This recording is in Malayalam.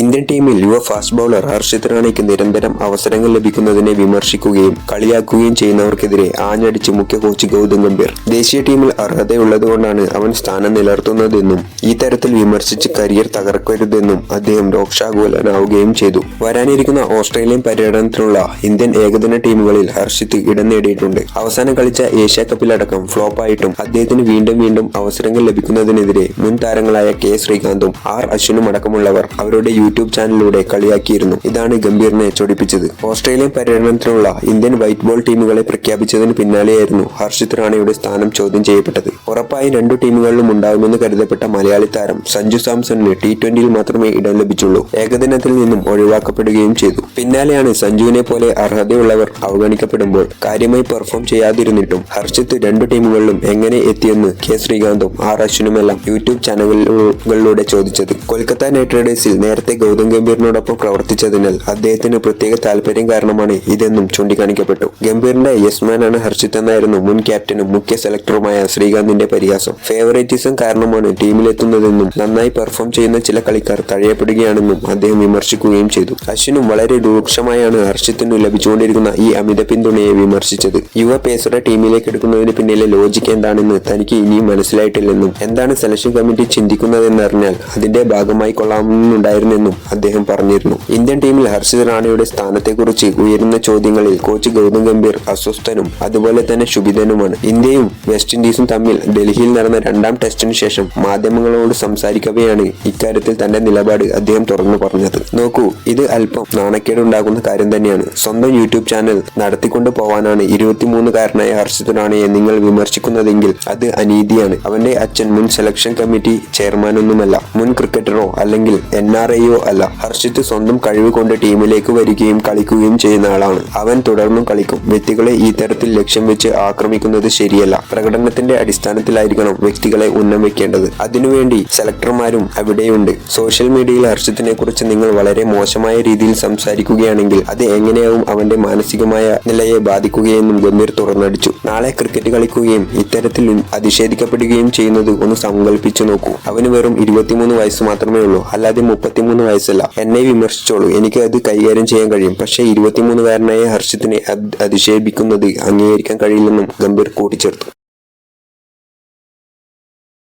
ഇന്ത്യൻ ടീമിൽ യുവ ഫാസ്റ്റ് ബൗളർ ഹർഷിത് റാണയ്ക്ക് നിരന്തരം അവസരങ്ങൾ ലഭിക്കുന്നതിനെ വിമർശിക്കുകയും കളിയാക്കുകയും ചെയ്യുന്നവർക്കെതിരെ ആഞ്ഞടിച്ച് മുഖ്യ കോച്ച് ഗൗതം ഗംഭീർ. ദേശീയ ടീമിൽ അർഹതയുള്ളതുകൊണ്ടാണ് അവൻ സ്ഥാനം നിലർത്തുന്നതെന്നും ഈ തരത്തിൽ വിമർശിച്ച് കരിയർ തകർക്കരുതെന്നും അദ്ദേഹം രോക്ഷാകുലനാവുകയും ചെയ്തു. വരാനിരിക്കുന്ന ഓസ്ട്രേലിയൻ പര്യടനത്തിനുള്ള ഇന്ത്യൻ ഏകദിന ടീമുകളിൽ ഹർഷിത് ഇടം നേടിയിട്ടുണ്ട്. അവസാനം കളിച്ച ഏഷ്യ കപ്പിലടക്കം ഫ്ലോപ്പായിട്ടും അദ്ദേഹത്തിന് വീണ്ടും വീണ്ടും അവസരങ്ങൾ ലഭിക്കുന്നതിനെതിരെ മുൻ താരങ്ങളായ കെ ശ്രീകാന്തും ആർ അശ്വിനും അടക്കമുള്ളവർ അവരുടെ യൂട്യൂബ് ചാനലിലൂടെ കളിയാക്കിയിരുന്നു. ഇതാണ് ഗംഭീറിനെ ചൊടിപ്പിച്ചത്. ഓസ്ട്രേലിയൻ പര്യടനത്തിനുള്ള ഇന്ത്യൻ വൈറ്റ് ബോൾ ടീമുകളെ പ്രഖ്യാപിച്ചതിന് പിന്നാലെയായിരുന്നു ഹർഷിത് റാണയുടെ സ്ഥാനം ചോദ്യം ചെയ്യപ്പെട്ടത്. ഉറപ്പായി രണ്ടു ടീമുകളിലും ഉണ്ടാകുമെന്ന് കരുതപ്പെട്ട മലയാളി താരം സഞ്ജു സാംസണിന് ടി ട്വന്റിയിൽ മാത്രമേ ഇടം ലഭിച്ചുള്ളൂ. ഏകദിനത്തിൽ നിന്നും ഒഴിവാക്കപ്പെടുകയും ചെയ്തു. പിന്നാലെയാണ് സഞ്ജുവിനെ പോലെ അർഹതയുള്ളവർ അവഗണിക്കപ്പെടുമ്പോൾ കാര്യമായി പെർഫോം ചെയ്യാതിരുന്നിട്ടും ഹർഷിത് രണ്ടു ടീമുകളിലും എങ്ങനെ എത്തിയെന്ന് കെ ശ്രീകാന്തും ആർ അശ്വിനുമെല്ലാം യൂട്യൂബ് ചാനലുകളിലൂടെ ചോദിച്ചത്. കൊൽക്കത്ത നൈറ്റ് റൈഡേഴ്സിൽ നേരത്തെ ഗൗതം ഗംഭീറിനോടൊപ്പം പ്രവർത്തിച്ചതിനാൽ അദ്ദേഹത്തിന് പ്രത്യേക താല്പര്യം കാരണമാണ് ഇതെന്നും ചൂണ്ടിക്കാണിക്കപ്പെട്ടു. ഗംഭീറിന്റെ യസ്മാനാണ് ഹർഷിത് എന്നായിരുന്നു മുൻ ക്യാപ്റ്റനും മുഖ്യ സെലക്ടറുമായ ശ്രീകാന്തിന്റെ പരിഹാസം. ഫേവറേറ്റിസം കാരണമാണ് ടീമിലെത്തുന്നതെന്നും നന്നായി പെർഫോം ചെയ്യുന്ന ചില കളിക്കാർ തഴയപ്പെടുകയാണെന്നും അദ്ദേഹം വിമർശിക്കുകയും ചെയ്തു. അശ്വിനും വളരെ രൂക്ഷമായാണ് ഹർഷിത്തിനു ലഭിച്ചുകൊണ്ടിരിക്കുന്ന ഈ അമിത പിന്തുണയെ വിമർശിച്ചത്. യുവ പേസറെ ടീമിലേക്ക് എടുക്കുന്നതിന് പിന്നിലെ ലോജിക്ക് എന്താണെന്ന് തനിക്ക് ഇനിയും മനസ്സിലായിട്ടില്ലെന്നും എന്താണ് സെലക്ഷൻ കമ്മിറ്റി ചിന്തിക്കുന്നതെന്നറിഞ്ഞാൽ അതിന്റെ ഭാഗമായി കൊള്ളാമെന്നുണ്ടായിരുന്നെന്നും അദ്ദേഹം പറഞ്ഞിരുന്നു. ഇന്ത്യൻ ടീമിൽ ഹർഷിത് റാണയുടെ സ്ഥാനത്തെക്കുറിച്ച് ഉയരുന്ന ചോദ്യങ്ങളിൽ കോച്ച് ഗൗതം ഗംഭീർ അസ്വസ്ഥനും അതുപോലെ തന്നെ ശുഭിതനുമാണ്. ഇന്ത്യയും വെസ്റ്റ് ഇൻഡീസും തമ്മിൽ ഡൽഹിയിൽ നടന്ന രണ്ടാം ടെസ്റ്റിന് ശേഷം മാധ്യമങ്ങളോട് സംസാരിക്കവെയാണ് ഇക്കാര്യത്തിൽ തന്റെ നിലപാട് അദ്ദേഹം തുറന്നു പറഞ്ഞത്. നോക്കൂ ഇത് അല്പം നാണക്കേടുണ്ടാകുന്ന കാര്യം തന്നെയാണ്. സ്വന്തം യൂട്യൂബ് ചാനൽ നടത്തിക്കൊണ്ടു പോവാനാണ് ഇരുപത്തിമൂന്നുകാരനായ ഹർഷിത് റാണയെ നിങ്ങൾ വിമർശിക്കുന്നതെങ്കിൽ അത് അനീതിയാണ്. അവന്റെ അച്ഛൻ മുൻ സെലക്ഷൻ കമ്മിറ്റി ചെയർമാനൊന്നുമല്ല മുൻ ക്രിക്കറ്ററോ അല്ലെങ്കിൽ എൻ ആർ ഐയോ അല്ല ഹർഷിത് സ്വന്തം കഴിവ് കൊണ്ട് ടീമിലേക്ക് വരികയും കളിക്കുകയും ചെയ്യുന്ന ആളാണ്. അവൻ തുടർന്നും കളിക്കും. വ്യക്തികളെ ഈ തരത്തിൽ ലക്ഷ്യം വെച്ച് ആക്രമിക്കുന്നത് ശരിയല്ല. പ്രകടനത്തിന്റെ അടിസ്ഥാനത്തിലായിരിക്കണം വ്യക്തികളെ ഉന്നം വെക്കേണ്ടത്. അതിനുവേണ്ടി സെലക്ടർമാരും അവിടെയുണ്ട്. സോഷ്യൽ മീഡിയയിൽ ഹർഷിത്തിനെ കുറിച്ച് നിങ്ങൾ വളരെ മോശമായ രീതിയിൽ സംസാരിക്കുകയാണെങ്കിൽ അത് എങ്ങനെയാവും അവന്റെ മാനസികമായ നിലയെ ബാധിക്കുകയെന്നും ഗംഭീർ തുറന്നടിച്ചു. നാളെ ക്രിക്കറ്റ് കളിക്കുകയും ഇത്തരത്തിൽ അധിഷേധിക്കപ്പെടുകയും ചെയ്യുന്നത് ഒന്ന് സങ്കല്പിച്ചു നോക്കൂ. അവന് വെറും ഇരുപത്തിമൂന്ന് വയസ്സ് മാത്രമേ ഉള്ളൂ അല്ലാതെ മുപ്പത്തിമൂന്ന് വയസ്സല്ല. എന്നെ വിമർശിച്ചോളൂ. എനിക്ക് അത് കൈകാര്യം ചെയ്യാൻ കഴിയും. പക്ഷേ ഇരുപത്തിമൂന്നുകാരനായ ഹർഷത്തിനെ അത് അധിക്ഷേപിക്കുന്നത് അംഗീകരിക്കാൻ കഴിയില്ലെന്നും ഗംഭീർ കൂട്ടിച്ചേർത്തു.